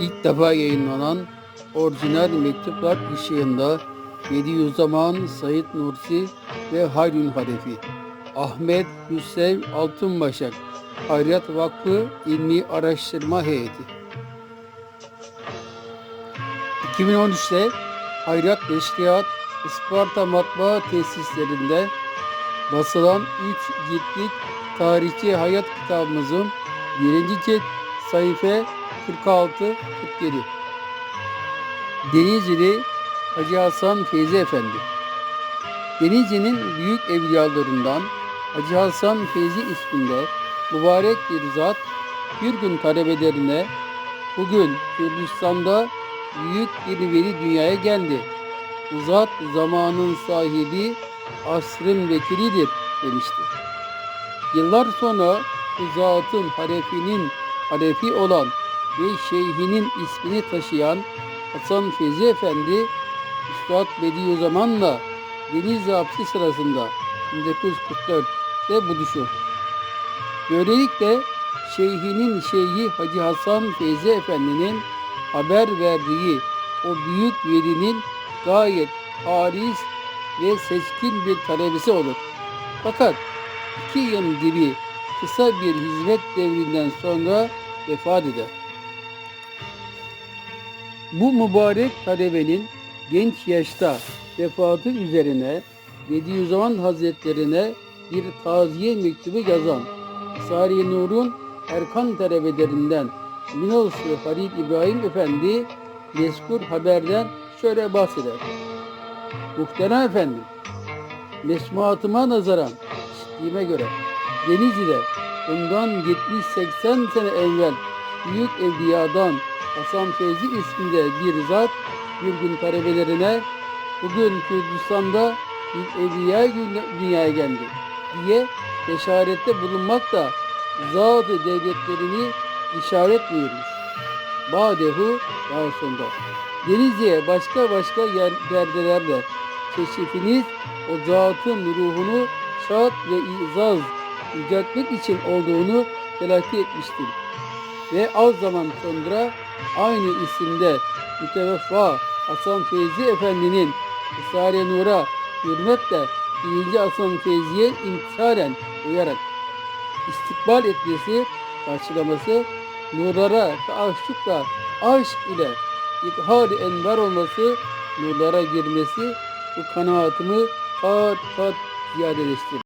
İlk defa yayınlanan orijinal mektuplar ışığında Bediüzzaman Said Nursi ve Hayrun Hadefi Ahmet Hüseyin Altınbaşak Hayrat Vakfı İlmi Araştırma Heyeti. 2013'te Hayrat Neşriyat Isparta Matbaa tesislerinde basılan 3 ciltlik tarihçi hayat kitabımızın birinci cilt sayfa 46-47 Denizli Hacı Hasan Feyzi Efendi Denizli'nin büyük evliyalarından Hacı Hasan Feyzi isminde mübarek bir zat bir gün talebelerine bugün Kürdistan'da büyük bir veli dünyaya geldi. Zat zamanın sahibi, asrın vekilidir demişti. Yıllar sonra zatın harefinin harefi olan ve şeyhinin ismini taşıyan Hasan Feyzi Efendi, Üstad Bediüzzaman'la Denizli hapsi sırasında 1944'te buluşur. Böylelikle şeyhinin şeyhi Hacı Hasan Feyzi Efendi'nin haber verdiği o büyük velinin gayet haris ve seçkin bir talebesi olur. Fakat iki yıl gibi kısa bir hizmet devrinden sonra vefat eder. Bu mübarek talebenin genç yaşta vefatı üzerine Bediüzzaman Hazretlerine bir taziye mektubu yazan Sari Nur'un Erkan talebelerinden Minoslu Halil İbrahim Efendi mezkur haberden şöyle bahseder. Muhterem efendim, mesmuatıma nazaran işittiğime göre Denizli'de bundan 70-80 sene evvel büyük evliyadan Hasan Feyzi isminde bir zat bir gün talebelerine bugün Kürdistan'da bir evliya dünyaya geldi diye beşarette bulunmak da zat-ı devletlerini işaret buyurmuş. Badehu sonra. Denizli'ye başka başka yer, perdelerle keşifiniz o zatın ruhunu şahat ve izaz yüceltmek için olduğunu telakki etmiştir. Ve az zaman sonra aynı isimde müteveffa Hasan Feyzi Efendi'nin Risale-i Nur'a hürmetle 1. Hasan Feyzi'ye imtisalen uyarak istikbal etmesi, karşılaması, nurlara taaşşukla aşk ile ithal enver olması, nurlara girmesi bu kanaatımı kat kat ziyadeleştirir.